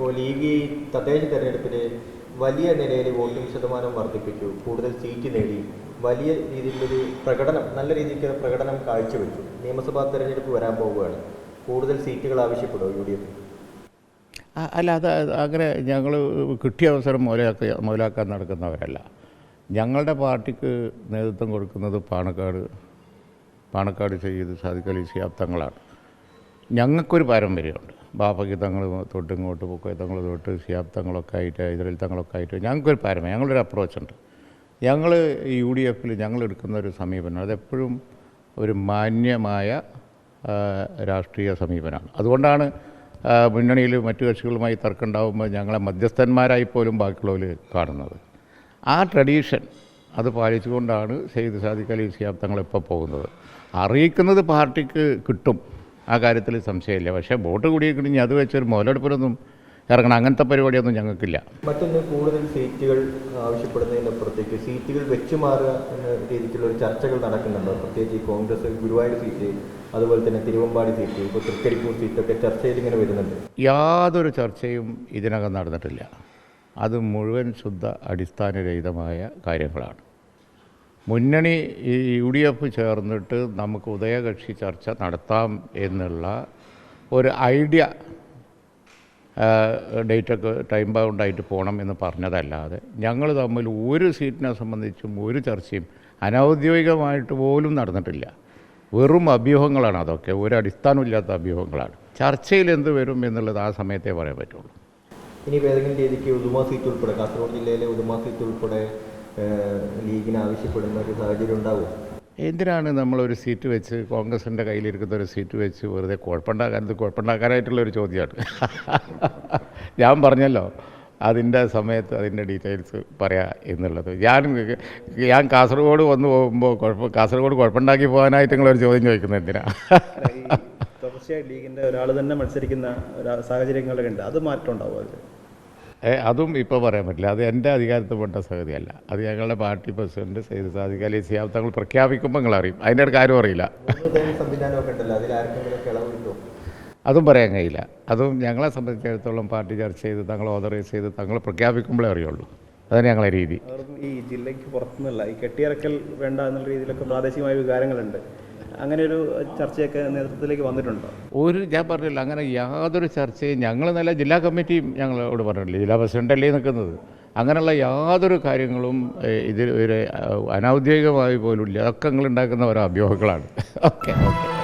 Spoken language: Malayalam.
ഇപ്പോൾ ലീഗ് തദ്ദേശ തെരഞ്ഞെടുപ്പിൽ വലിയ നിലയിൽ വോട്ടിംഗ് ശതമാനം വർദ്ധിപ്പിച്ചു. കൂടുതൽ സീറ്റ് നേടി. വലിയ രീതിയിലൊരു പ്രകടനം നല്ല രീതിക്ക് പ്രകടനം കാഴ്ചവെച്ചു. നിയമസഭാ തെരഞ്ഞെടുപ്പ് വരാൻ പോവുകയാണ്. കൂടുതൽ സീറ്റുകൾ ആവശ്യപ്പെടുമോ യു ഡി എഫ് അല്ല അത് അങ്ങനെ ഞങ്ങൾ കിട്ടിയ അവസരം മുതലാക്കി മുതലാക്കാൻ നടക്കുന്നവരല്ല. ഞങ്ങളുടെ പാർട്ടിക്ക് നേതൃത്വം കൊടുക്കുന്നത് പാണക്കാട് പാണക്കാട് ചെയ്ത് സാധിക്കലി ശിയാബ്ദങ്ങളാണ് ഞങ്ങൾക്കൊരു പാരമ്പര്യമുണ്ട്. ബാപ്പയ്ക്ക് തങ്ങൾ തൊട്ട് ഇങ്ങോട്ട് പൊക്കോയ തങ്ങൾ തൊട്ട് ശിയാബ്ദങ്ങളൊക്കെ ആയിട്ട് ഇതിൽ തങ്ങളൊക്കെ ആയിട്ട് ഞങ്ങൾക്കൊരു പാരമ്പര്യം ഞങ്ങളൊരു അപ്രോച്ചുണ്ട് ഞങ്ങൾ യു ഡി എഫിൽ ഞങ്ങൾ എടുക്കുന്ന ഒരു സമീപനം അതെപ്പോഴും ഒരു മാന്യമായ രാഷ്ട്രീയ സമീപനമാണ്. അതുകൊണ്ടാണ് മുന്നണിയിൽ മറ്റു കക്ഷികളുമായി തർക്കം ഉണ്ടാകുമ്പോൾ ഞങ്ങളെ മധ്യസ്ഥന്മാരായി പോലും ബാക്കിയുള്ളവർ കാണുന്നത്. ആ ട്രഡീഷൻ അത് പാലിച്ചുകൊണ്ടാണ് സെയ്ദ് സാദിഖ് അലി ശിഹാബ് തങ്ങളിപ്പോൾ പോകുന്നത്. അറിയിക്കുന്നത് പാർട്ടിക്ക് കിട്ടും. ആ കാര്യത്തിൽ സംശയമില്ല. പക്ഷേ ബോട്ട് കൂടിയിരിക്കണമെങ്കിൽ അത് വെച്ചൊരു മുതലെടുപ്പിനൊന്നും ഇറങ്ങണം. അങ്ങനത്തെ പരിപാടിയൊന്നും ഞങ്ങൾക്കില്ല. മറ്റൊന്ന് കൂടുതൽ സീറ്റുകൾ ആവശ്യപ്പെടുന്നതിനപ്പുറത്തേക്ക് സീറ്റുകൾ വെച്ചു മാറുക എന്ന രീതിക്കുള്ള ഒരു ചർച്ചകൾ നടക്കുന്നുണ്ട്. പ്രത്യേകിച്ച് ഈ കോൺഗ്രസ് ഗുരുവായൂർ സീറ്റ് അതുപോലെ തന്നെ തിരുവമ്പാടി സീറ്റ് ഇപ്പോൾ തൃക്കരിപ്പൂർ സീറ്റൊക്കെ ചർച്ചയിൽ ഇങ്ങനെ വരുന്നുണ്ട്. യാതൊരു ചർച്ചയും ഇതിനകം നടന്നിട്ടില്ല. അത് മുഴുവൻ ശുദ്ധ അടിസ്ഥാനരഹിതമായ കാര്യങ്ങളാണ്. മുന്നണി യു ഡി എഫ് ചേർന്നിട്ട് നമുക്ക് ഉദയകക്ഷി ചർച്ച നടത്താം എന്നുള്ള ഒരു ഐഡിയ ഡേറ്റൊക്കെ ടൈം ബൗണ്ടായിട്ട് പോകണം എന്ന് പറഞ്ഞതല്ലാതെ ഞങ്ങൾ തമ്മിൽ ഒരു സീറ്റിനെ സംബന്ധിച്ചും ഒരു ചർച്ചയും അനൗദ്യോഗികമായിട്ട് പോലും നടന്നിട്ടില്ല. വെറും അഭ്യൂഹങ്ങളാണ് അതൊക്കെ ഒരു അടിസ്ഥാനമില്ലാത്ത അഭ്യൂഹങ്ങളാണ്. ചർച്ചയിൽ എന്ത് വരും എന്നുള്ളത് ആ സമയത്തേ പറയാൻ പറ്റുള്ളൂ. ഇനി ഏതെങ്കിലും രീതിക്ക് ഉദുമ സീറ്റ് ഉൾപ്പെടെ കാസർഗോഡ് ജില്ലയിലെ ഉദുമ സീറ്റ് ഉൾപ്പെടെ ലീഗിന് ആവശ്യപ്പെടുന്ന ഒരു സാഹചര്യം ഉണ്ടാവും? എന്തിനാണ് നമ്മളൊരു സീറ്റ് വെച്ച് കോൺഗ്രസിന്റെ കയ്യിലിരിക്കുന്ന ഒരു സീറ്റ് വെച്ച് വെറുതെ കുഴപ്പമുണ്ടാക്കാൻ ഇത് കുഴപ്പമുണ്ടാക്കാനായിട്ടുള്ള ഒരു ചോദ്യമാണ്. ഞാൻ പറഞ്ഞല്ലോ അതിന്റെ സമയത്ത് അതിന്റെ ഡീറ്റെയിൽസ് പറയാ എന്നുള്ളത്. ഞാൻ ഞാൻ കാസർഗോഡ് വന്നു പോകുമ്പോൾ കുഴപ്പം കാസർഗോഡ് കുഴപ്പമുണ്ടാക്കി പോകാനായിട്ട് നിങ്ങളൊരു ചോദ്യം ചോദിക്കുന്നത് എന്തിനാ? തീർച്ചയായും ലീഗിന്റെ ലീഗിന്റെ ഒരാൾ തന്നെ മത്സരിക്കുന്ന ഒരു സാഹചര്യങ്ങളൊക്കെ ഉണ്ട്. അത് മാറ്റം ഉണ്ടാവും അതും ഇപ്പോൾ പറയാൻ പറ്റില്ല. അത് എന്റെ അധികാരത്തിൽപ്പെട്ട സംഗതിയല്ല. അത് ഞങ്ങളുടെ പാർട്ടി പ്രസിഡന്റ് സെയ്ദ് സാദിഖ് അലി സിയാബ് തങ്ങൾ പ്രഖ്യാപിക്കുമ്പോൾ നിങ്ങൾ അറിയും അതിന്റെ ഇടയ്ക്ക് ആരും അറിയില്ല. അതും പറയാൻ കഴിയില്ല. അതും ഞങ്ങളെ സംബന്ധിച്ചിടത്തോളം പാർട്ടി ചർച്ച ചെയ്ത് തങ്ങൾ ഓതറൈസ് ചെയ്ത് തങ്ങൾ പ്രഖ്യാപിക്കുമ്പോഴേ അറിയുള്ളൂ. അതാണ് ഞങ്ങളെ രീതി. ഈ ജില്ലയ്ക്ക് പുറത്തുനിന്നുള്ള ഈ കെട്ടിയിറക്കൽ വേണ്ട എന്നുള്ള രീതിയിലൊക്കെ പ്രാദേശികമായ വികാരങ്ങളുണ്ട്. അങ്ങനെ ഒരു ചർച്ചയൊക്കെ നേതൃത്വത്തിലേക്ക് വന്നിട്ടുണ്ടോ? ഒരു ഞാൻ പറഞ്ഞില്ല അങ്ങനെ യാതൊരു ചർച്ചയും ഞങ്ങൾ നല്ല ജില്ലാ കമ്മിറ്റിയും ഞങ്ങളോട് പറഞ്ഞിട്ടില്ല. ജില്ലാ പ്രസിഡന്റ് അല്ലേ നിൽക്കുന്നത്. അങ്ങനെയുള്ള യാതൊരു കാര്യങ്ങളും ഇതിൽ ഒരു അനൗദ്യോഗികമായി പോലും ഇല്ല. അതൊക്കെ നിങ്ങൾ ഉണ്ടാക്കുന്ന ഓരോ അഭ്യൂഹങ്ങളാണ്. Okay okay.